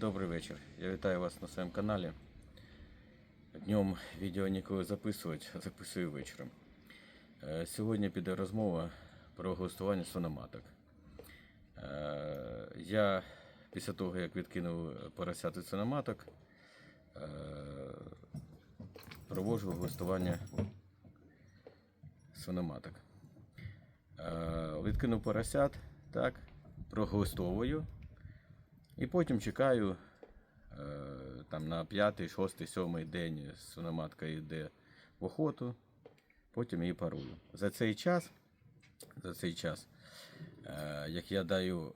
Добрий вечір. Я вітаю вас на своєму каналі. Днем відео ніколи записувати, записую вечором. Е, Сьогодні піде розмова про гостування свиноматок. Е, Я після того, як відкинув поросят від свиноматок, е, проводжу гостування свиноматок. Е, Відкинув поросят, так, прогостовую. І потім чекаю е, там на п'ятий, шостий, сьомий день свиноматка йде в охоту, потім її парую. За цей час, за цей час, е, як я даю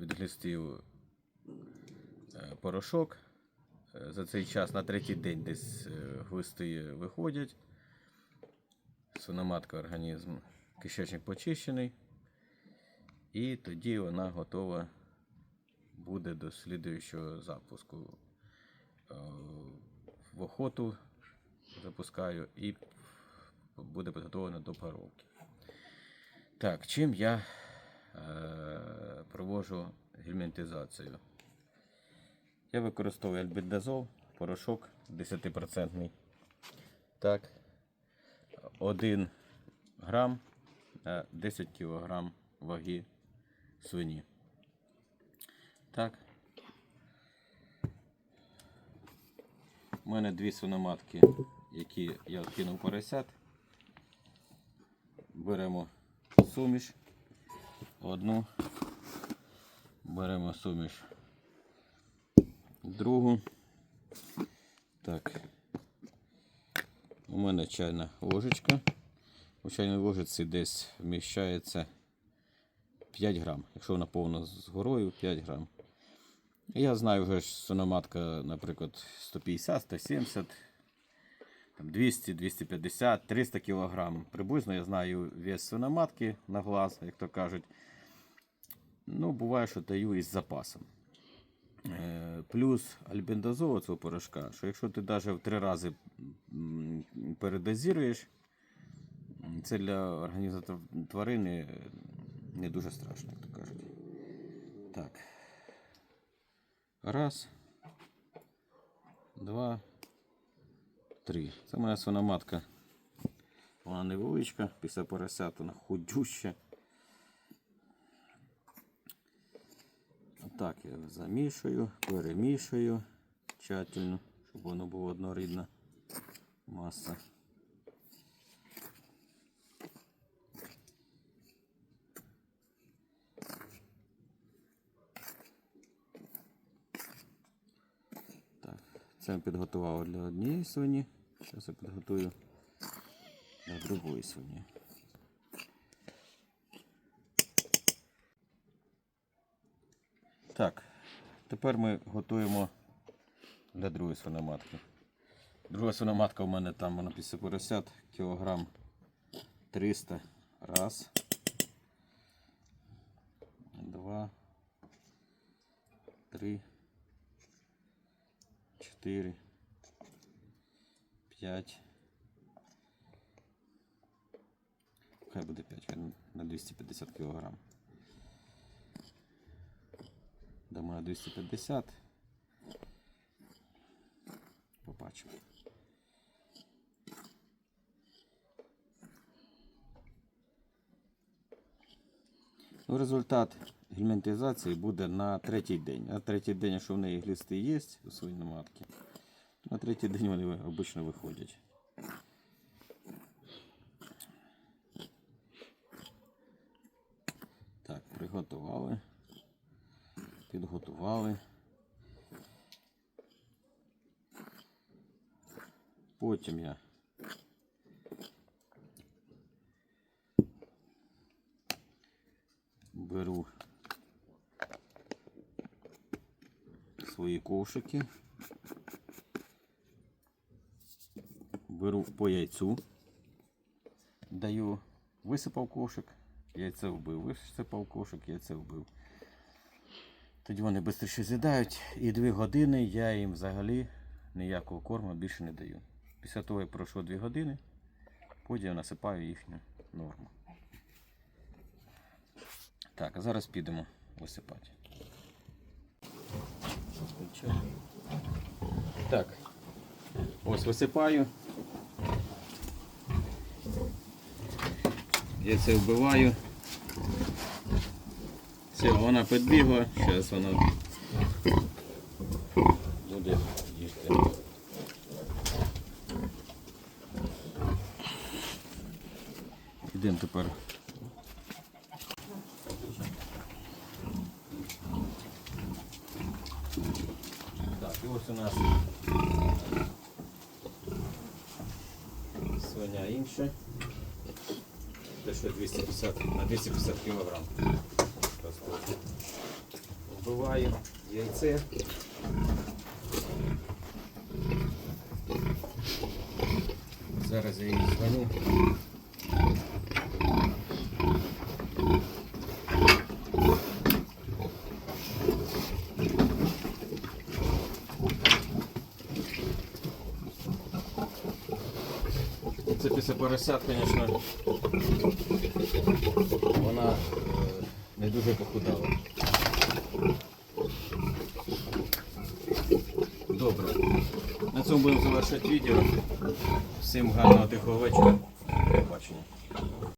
від глистів е, порошок, за цей час на третій день десь глисти виходять. Свиноматка організм, кишечник почищений, і тоді вона готова буде до слідуючого запуску. Е, В охоту запускаю і буде підготовлено до паровки. Так, чим я е, проводжу гельмінтизацію? Я використовую альбендазол, порошок 10%. Так, 1 грам на 10 кг ваги свині. Так. У мене дві свиноматки, які я кинув поросят. Беремо суміш. Одну. Беремо суміш. Другу. Так. У мене чайна ложечка. У чайній ложиці десь вміщається 5 грам. Якщо вона повна з горою, 5 грам. Я знаю вже що свиноматка, наприклад, 150, 170, 200, 250, 300 кг. Приблизно я знаю вес свиноматки на глаз, як то кажуть. Ну, буває, що даю із запасом. Е, Плюс альбендазол цього порошка, що якщо ти навіть в три рази передозіруєш, це для організму тв- тварини не дуже страшно, як то кажуть. Так. Раз. Два. Три. Це моя свиноматка. Вона невеличка, після поросят вона худюща. Отак я замішую, перемішую тщательно, щоб воно було однорідна маса. Так, це я підготував для однієї свині. Зараз я підготую для другої свині. Так, тепер ми готуємо для другої свиноматки. Друга свиноматка у мене там вона після поросят кілограм 300. Раз. Два. Три. Чотири. П'ять. Хай буде 5, хай на 250 кілограм. Дамо на 250. Побачимо. Ну, результат гельмінтизації буде на третій день. На третій день, якщо в неї глисти є у своїй матки, на третій день вони обично виходять. Так, приготували. Підготували. Потім я беру свої ковшики, беру по яйцю, даю, висипав кошик, яйце вбив, висипав кошик, яйце вбив. Тоді вони швидше з'їдають і дві години я їм взагалі ніякого корму більше не даю. Після того, як пройшло дві години, потім насипаю їхню норму. Так, а зараз підемо висипати. Так. Ось висипаю. Я це вбиваю. Все, вона підбігла, зараз вона буде їсти. Ідемо тепер. Так, і ось у нас свиня інше. Що 250, на 250 кг. Вбиваю яйце. Зараз я її звоню. Це після поросят, звісно, вона е, не дуже похудала. Добре. На цьому будемо завершити відео. Всім гарного тихого вечора. До побачення.